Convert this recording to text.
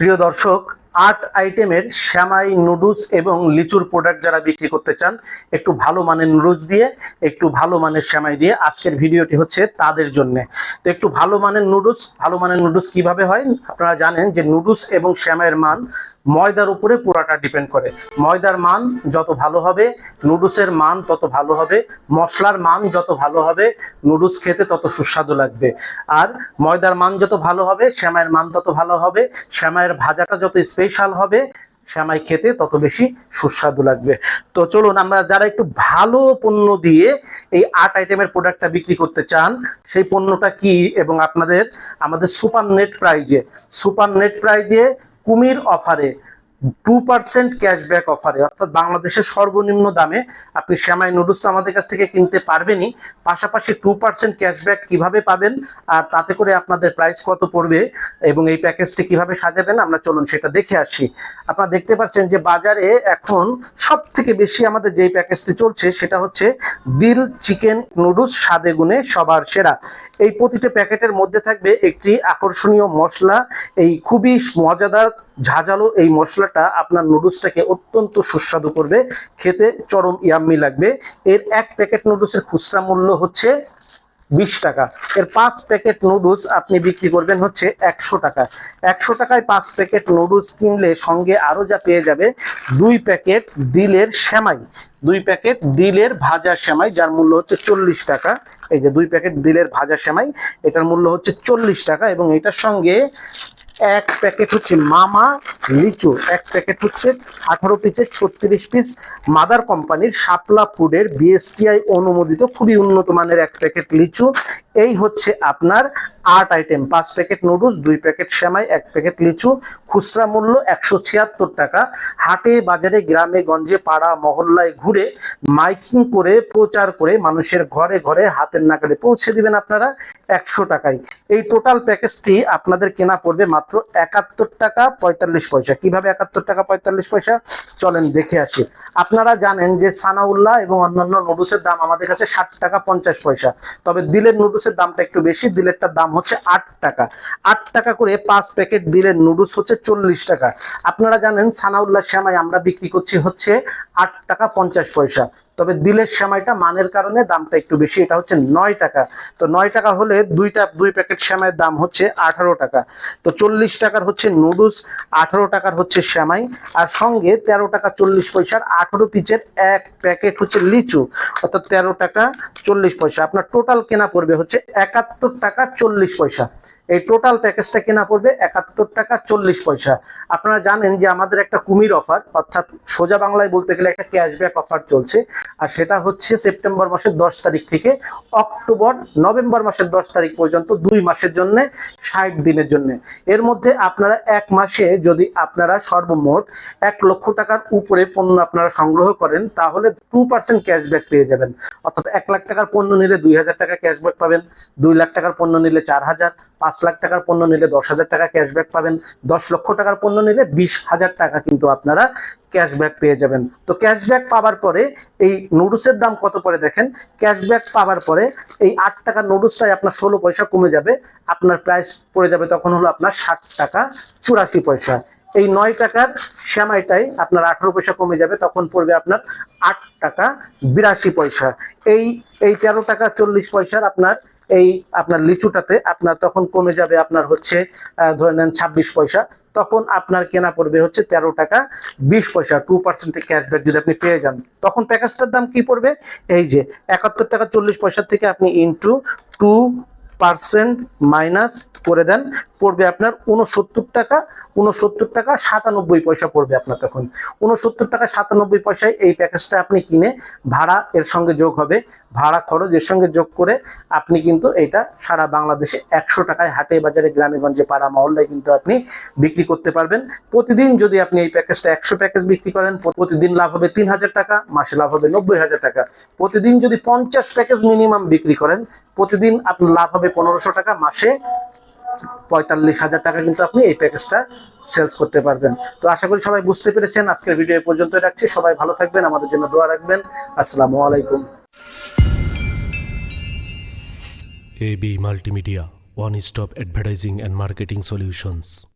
প্রিয় দর্শক আট আইটেমের শ্যামাই নুডলস এবং লিচুর প্রোডাক্ট যারা বিক্রি করতে চান, একটু ভালো মানের নুডলস দিয়ে, একটু ভালো মানের শ্যামাই দিয়ে আজকের ভিডিওটি হচ্ছে তাদের জন্য। তো একটু ভালো মানের নুডলস, ভালো মানের নুডলস কীভাবে হয়? আপনারা জানেন যে নুডলস এবং শ্যামাইয়ের মান ময়দার উপরে পুরাটা ডিপেন্ড করে। ময়দার মান যত ভালো হবে, নুডলসের মান তত ভালো হবে, মশলার মান যত ভালো হবে, নুডলস খেতে তত সুস্বাদু লাগবে। আর ময়দার মান যত ভালো হবে, শ্যামাইয়ের মান তত ভালো হবে, শ্যামাইয়ের ভাজাটা যত স্পেশাল হবে। শ্যামাই খেতে তত বেশি সুস্বাদু লাগবে। তো চলুন, আমরা যারা একটু ভালো পণ্য দিয়ে এই আট আইটেমের প্রোডাক্টটা বিক্রি করতে চান, সেই পণ্যটা কি এবং আপনাদের, আমাদের সুপার নেট প্রাইজে সুপার নেট প্রাইজে কুমির অফারে টু পার্সেন্ট ক্যাশব্যাক অফারে অর্থাৎ বাংলাদেশের সর্বনিম্ন দামে আপনি শ্যামাই নুডলস তো আমাদের কাছ থেকে কিনতে পারবেনই। পাশাপাশি টু পার্সেন্ট ক্যাশব্যাক কীভাবে পাবেন আর তাতে করে আপনাদের প্রাইস কত পড়বে এবং এই প্যাকেজটি কীভাবে সাজাবেন, আমরা চলুন সেটা দেখে আসি। আপনারা দেখতে পাচ্ছেন যে বাজারে এখন সব থেকে বেশি আমাদের যেই প্যাকেজটি চলছে সেটা হচ্ছে দিল চিকেন নুডলস স্বাদে গুণে সবার সেরা। এই প্রতিটি প্যাকেটের মধ্যে থাকবে একটি আকর্ষণীয় মশলা, এই খুবই মজাদার ঝাঁঝালো এই মশলাটা আপনার নুডলসটাকে অত্যন্ত সুস্বাদু করবে, খেতে চরম ইয়াম্মি লাগবে। এর এক প্যাকেট নুডলসের খুচরা মূল্য হচ্ছে বিশ টাকা। এর পাঁচ প্যাকেট নুডলস আপনি বিক্রি করবেন হচ্ছে একশো টাকা। একশো টাকায় পাঁচ প্যাকেট নুডলস কিনলে সঙ্গে আরও যা পেয়ে যাবে, দুই প্যাকেট দিলের শ্যামাই দুই প্যাকেট দিলের ভাজা শ্যামাই যার মূল্য হচ্ছে চল্লিশ টাকা। এই যে দুই প্যাকেট দিলের ভাজা শ্যামাই এটার মূল্য হচ্ছে চল্লিশ টাকা এবং এটার সঙ্গে এক প্যাকেট হচ্ছে মামা লিচু, এক প্যাকেট হচ্ছে আঠারো পিসের ছত্রিশ পিস মাদার কোম্পানির শাপলা ফুডের বিএসটিআই অনুমোদিত খুবই উন্নত মানের এক প্যাকেট লিচু। এই হচ্ছে আপনার আট আইটেম পাঁচ প্যাকেট নুডলস দুই প্যাকেট শ্যামাই এক প্যাকেট লিচু, খুচরা মূল্য একশো ছিয়াত্তর টাকা। হাটে, বাজারে, গ্রামে, গঞ্জে, পাড়া, মহল্লায় ঘুরে মাইকিং করে, প্রচার করে মানুষের ঘরে ঘরে হাতের নাগালে পৌঁছে দিবেন আপনারা একশো টাকায়। এই টোটাল প্যাকেজটি আপনাদের কেনা পড়বে মাত্র একাত্তর টাকা পঁয়তাল্লিশ পয়সা। কীভাবে একাত্তর টাকা পঁয়তাল্লিশ পয়সা? চলেন দেখে আসি। আপনারা জানেন যে সানাউল্লাহ এবং অন্যান্য নুডলসের দাম আমাদের কাছে ষাট টাকা পঞ্চাশ পয়সা। তবে দিলের নুডলসের দামটা একটু বেশি, দিলেরটার দাম হচ্ছে আট টাকা। আট টাকা করে পাঁচ প্যাকেট দিলেন নুডলস হচ্ছে চল্লিশ টাকা। আপনারা জানেন সানাউল্লাহ শ্যামাই আমরা বিক্রি করছি হচ্ছে আট টাকা পঞ্চাশ পয়সা। তবে দিলের শ্যামাইটা মানের কারণে দামটা একটু বেশি, এটা হচ্ছে নয় টাকা। তো নয় টাকা হলে দুইটা, দুই প্যাকেট শ্যামাইয়ের দাম হচ্ছে আঠারো টাকা। তো চল্লিশ টাকার হচ্ছে নুডলস, আঠারো টাকার হচ্ছে শ্যামাই আর সঙ্গে তেরো টাকা চল্লিশ পয়সার আঠারো পিচের এক প্যাকেট হচ্ছে লিচু, অর্থাৎ তেরো টাকা চল্লিশ পয়সা। আপনার টোটাল কেনা পড়বে হচ্ছে একাত্তর টাকা চল্লিশ পয়সা। এই টোটাল প্যাকেজটা কেনা পড়বে একাত্তর টাকা চল্লিশ পয়সা। আপনারা জানেন যে আমাদের একটা কুমির অফার অর্থাৎ সোজা বাংলায় বলতে গেলে একটা ক্যাশব্যাক অফার চলছে। আর সেটা হচ্ছে সেপ্টেম্বর মাসের দশ তারিখ থেকে অক্টোবর, নভেম্বর মাসের দশ তারিখ পর্যন্ত দুই মাসের জন্য, ষাট দিনের জন্য। এর মধ্যে আপনারা এক মাসে যদি আপনারা সর্বমোট এক লক্ষ টাকার উপরে পণ্য আপনারা সংগ্রহ করেন, তাহলে টু পার্সেন্ট ক্যাশব্যাক পেয়ে যাবেন। অর্থাৎ এক লাখ টাকার পণ্য নিলে দুই হাজার টাকা ক্যাশব্যাক পাবেন, দুই লাখ টাকার পণ্য নিলে চার হাজার, পাঁচ লাখ টাকার পণ্য নিলে দশ হাজার টাকা ক্যাশব্যাক পাবেন। দশ লক্ষ টাকার পণ্য নিলে বিশ হাজার টাকা কিন্তু আপনারা ক্যাশব্যাক পেয়ে যাবেন। তো ক্যাশব্যাক পাওয়ার পরে এই নুডলসের দাম কত পরে দেখেন? ক্যাশব্যাক পাওয়ার পরে এই আট টাকার নুডলসটাই আপনার ষোলো পয়সা কমে যাবে। আপনার প্রাইস পড়ে যাবে তখন হলো আপনার ষাট টাকা চুরাশি পয়সা। এই নয় টাকার শ্যামাইটাই আপনার আঠারো পয়সা কমে যাবে, তখন পড়বে আপনার আট টাকা বিরাশি পয়সা। এই এই তেরো টাকা চল্লিশ পয়সার আপনার এই আপনার লিচুটাতে আপনার তখন কমে যাবে আপনার হচ্ছে ধরে নেন ছাব্বিশ পয়সা, তখন আপনার কেনা পড়বে হচ্ছে তেরো টাকা বিশ পয়সা টু পার্সেন্টের ক্যাশব্যাক যদি আপনি পেয়ে যান। তখন প্যাকেজটার দাম কি পড়বে? এই যে, একাত্তর টাকা চল্লিশ পয়সা থেকে আপনি ইন্টু টু পার্সেন্ট মাইনাস করে দেন, পড়বে আপনার উনসত্তর টাকা উনসত্তর টাকা সাতানব্বই পয়সা পড়বে আপনার তখন। উনসত্তর টাকা সাতানব্বই পয়সায় এই প্যাকেজটা আপনি কিনে ভাড়া এর সঙ্গে যোগ হবে। ভাড়া খরচ এর সঙ্গে যোগ করে আপনি কিন্তু এটা সারা বাংলাদেশে একশো টাকায় হাটে বাজারে গ্রামে গঞ্জে পাড়া মহল্লায় কিন্তু আপনি বিক্রি করতে পারবেন। প্রতিদিন যদি আপনি এই প্যাকেজটা একশো প্যাকেজ বিক্রি করেন, প্রতিদিন লাভ হবে তিন হাজার টাকা, মাসে লাভ হবে নব্বই হাজার টাকা। প্রতিদিন যদি পঞ্চাশ প্যাকেজ মিনিমাম বিক্রি করেন, প্রতিদিন আপনার লাভ হবে পনেরোশো টাকা, মাসে পঁয়তাল্লিশ হাজার টাকা কিন্তু আপনি এই প্যাকেজটা সেলস করতে পারবেন। তো আশা করি সবাই বুঝতে পেরেছেন, আজকের ভিডিও এই পর্যন্ত রাখছি। সবাই ভালো থাকবেন, আমাদের জন্য দোয়া রাখবেন। আসসালামু আলাইকুম। AB multimedia one stop advertising and marketing solutions.